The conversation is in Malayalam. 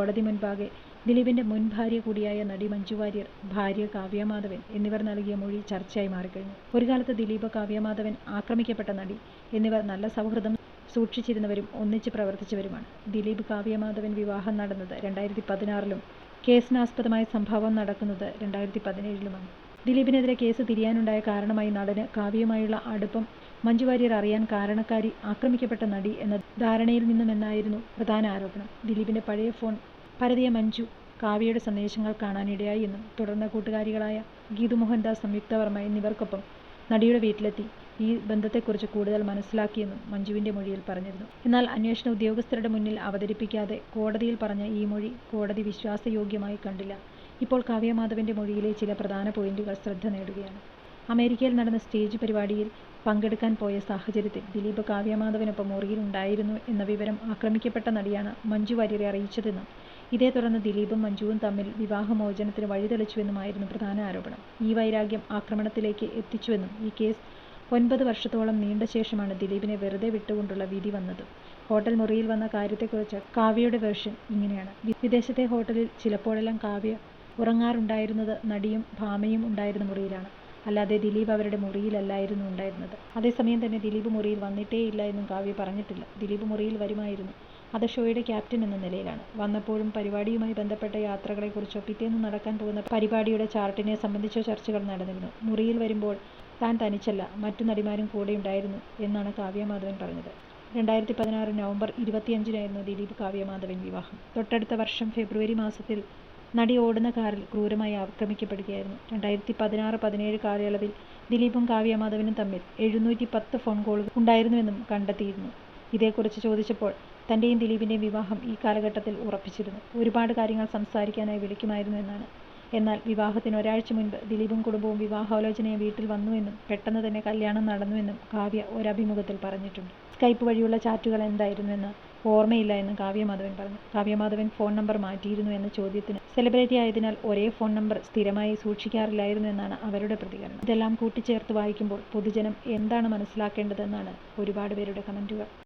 കോടതി മുൻപാകെ ദിലീപിന്റെ മുൻ ഭാര്യ കൂടിയായ നടി മഞ്ജു വാര്യർ ഭാര്യ കാവ്യമാധവൻ എന്നിവർ നൽകിയ മൊഴി ചർച്ചയായി മാറിക്കഴിഞ്ഞു. ഒരു കാലത്ത് ദിലീപ് കാവ്യമാധവൻ ആക്രമിക്കപ്പെട്ട നടി എന്നിവർ നല്ല സൗഹൃദം സൂക്ഷിച്ചിരുന്നവരും ഒന്നിച്ച് പ്രവർത്തിച്ചവരുമാണ്. ദിലീപ് കാവ്യമാധവൻ വിവാഹം നടന്നത് രണ്ടായിരത്തി പതിനാറിലും കേസിനാസ്പദമായ സംഭവം നടക്കുന്നത് രണ്ടായിരത്തി പതിനേഴിലുമാണ് ദിലീപിനെതിരെ കേസ് തിരിയാനുണ്ടായ കാരണമായി നടന് കാവ്യമായുള്ള അടുപ്പം മഞ്ജു വാര്യർ അറിയാൻ കാരണക്കാരി ആക്രമിക്കപ്പെട്ട നടി എന്ന ധാരണയിൽ നിന്നുമെന്നായിരുന്നു പ്രധാന ആരോപണം. ദിലീപിന്റെ പഴയ ഫോൺ പരതിയ മഞ്ജു കാവ്യയുടെ സന്ദേശങ്ങൾ കാണാനിടയായി എന്നും തുടർന്ന് കൂട്ടുകാരികളായ ഗീതു മോഹൻദാസ് സംയുക്ത വർമ്മ എന്നിവർക്കൊപ്പം നടിയുടെ വീട്ടിലെത്തി ഈ ബന്ധത്തെക്കുറിച്ച് കൂടുതൽ മനസ്സിലാക്കിയെന്നും മഞ്ജുവിന്റെ മൊഴിയിൽ പറഞ്ഞിരുന്നു. എന്നാൽ അന്വേഷണ ഉദ്യോഗസ്ഥരുടെ മുന്നിൽ അവതരിപ്പിക്കാതെ കോടതിയിൽ പറഞ്ഞ ഈ മൊഴി കോടതി വിശ്വാസയോഗ്യമായി കണ്ടില്ല. ഇപ്പോൾ കാവ്യമാധവന്റെ മൊഴിയിലെ ചില പ്രധാന പോയിന്റുകൾ ശ്രദ്ധ നേടുകയാണ്. അമേരിക്കയിൽ നടന്ന സ്റ്റേജ് പരിപാടിയിൽ പങ്കെടുക്കാൻ പോയ സാഹചര്യത്തിൽ ദിലീപ് കാവ്യമാധവനൊപ്പം മുറിയിൽ ഉണ്ടായിരുന്നു എന്ന വിവരം ആക്രമിക്കപ്പെട്ട നടിയാണ് മഞ്ജു വാര്യരെ അറിയിച്ചതെന്നും ഇതേ തുടർന്ന് ദിലീപും മഞ്ജുവും തമ്മിൽ വിവാഹമോചനത്തിന് വഴിതെളിച്ചുവെന്നുമായിരുന്നു പ്രധാന ആരോപണം. ഈ വൈരാഗ്യം ആക്രമണത്തിലേക്ക് എത്തിച്ചുവെന്നും ഈ കേസ് ഒൻപത് വർഷത്തോളം നീണ്ട ശേഷമാണ് ദിലീപിനെ വെറുതെ വിട്ടുകൊണ്ടുള്ള വിധി വന്നത്. ഹോട്ടൽ മുറിയിൽ വന്ന കാര്യത്തെക്കുറിച്ച് കാവ്യയുടെ വേർഷൻ ഇങ്ങനെയാണ്. വിദേശത്തെ ഹോട്ടലിൽ ചിലപ്പോഴെല്ലാം കാവ്യ ഉറങ്ങാറുണ്ടായിരുന്നത് നടിയും ഭാമയും ഉണ്ടായിരുന്ന മുറിയിലാണ്. അല്ലാതെ ദിലീപ് അവരുടെ മുറിയിലല്ലായിരുന്നു ഉണ്ടായിരുന്നത്. അതേസമയം തന്നെ ദിലീപ് മുറിയിൽ വന്നിട്ടേ ഇല്ല എന്നും കാവ്യ പറഞ്ഞിട്ടില്ല. ദിലീപ് മുറിയിൽ വരുമായിരുന്നു. അത് ഷോയുടെ ക്യാപ്റ്റൻ എന്ന നിലയിലാണ്. വന്നപ്പോഴും പരിപാടിയുമായി ബന്ധപ്പെട്ട യാത്രകളെക്കുറിച്ചോ പിറ്റേന്ന് നടക്കാൻ പോകുന്ന പരിപാടിയുടെ ചാർട്ടിനെ സംബന്ധിച്ചോ ചർച്ചകൾ നടന്നിരുന്നു. മുറിയിൽ വരുമ്പോൾ താൻ തനിച്ചല്ല മറ്റു നടിമാരും കൂടെയുണ്ടായിരുന്നു എന്നാണ് കാവ്യമാധവൻ പറഞ്ഞത്. രണ്ടായിരത്തി പതിനാറ് നവംബർ ഇരുപത്തിയഞ്ചിനായിരുന്നു ദിലീപ് കാവ്യമാധവൻ വിവാഹം. തൊട്ടടുത്ത വർഷം ഫെബ്രുവരി മാസത്തിൽ നടി ഓടുന്ന കാറിൽ ക്രൂരമായി ആക്രമിക്കപ്പെടുകയായിരുന്നു. രണ്ടായിരത്തി പതിനാറ് പതിനേഴ് കാലയളവിൽ ദിലീപും കാവ്യമാധവനും തമ്മിൽ എഴുന്നൂറ്റി പത്ത് ഫോൺ കോളുകൾ ഉണ്ടായിരുന്നുവെന്നും കണ്ടെത്തിയിരുന്നു. ഇതേക്കുറിച്ച് ചോദിച്ചപ്പോൾ തന്റെയും ദിലീപിന്റെയും വിവാഹം ഈ കാലഘട്ടത്തിൽ ഉറപ്പിച്ചിരുന്നു. ഒരുപാട് കാര്യങ്ങൾ സംസാരിക്കാനായി വിളിക്കുമായിരുന്നു എന്നാണ്. എന്നാൽ വിവാഹത്തിന് ഒരാഴ്ച മുൻപ് ദിലീപും കുടുംബവും വിവാഹാലോചനയെ വീട്ടിൽ വന്നുവെന്നും പെട്ടെന്ന് തന്നെ കല്യാണം നടന്നുവെന്നും കാവ്യ ഒരഭിമുഖത്തിൽ പറഞ്ഞിട്ടുണ്ട്. സ്കൈപ്പ് വഴിയുള്ള ചാറ്റുകൾ എന്തായിരുന്നുവെന്ന് ഓർമ്മയില്ല എന്നും കാവ്യമാധവൻ പറഞ്ഞു. കാവ്യമാധവൻ ഫോൺ നമ്പർ മാറ്റിയിരുന്നു എന്ന ചോദ്യത്തിന് സെലിബ്രിറ്റി ആയതിനാൽ ഒരേ ഫോൺ നമ്പർ സ്ഥിരമായി സൂക്ഷിക്കാറില്ലായിരുന്നു എന്നാണ് അവരുടെ പ്രതികരണം. ഇതെല്ലാം കൂട്ടിച്ചേർത്ത് വായിക്കുമ്പോൾ പൊതുജനം എന്താണ് മനസ്സിലാക്കേണ്ടതെന്നാണ് ഒരുപാട് പേരുടെ കമന്റുകൾ.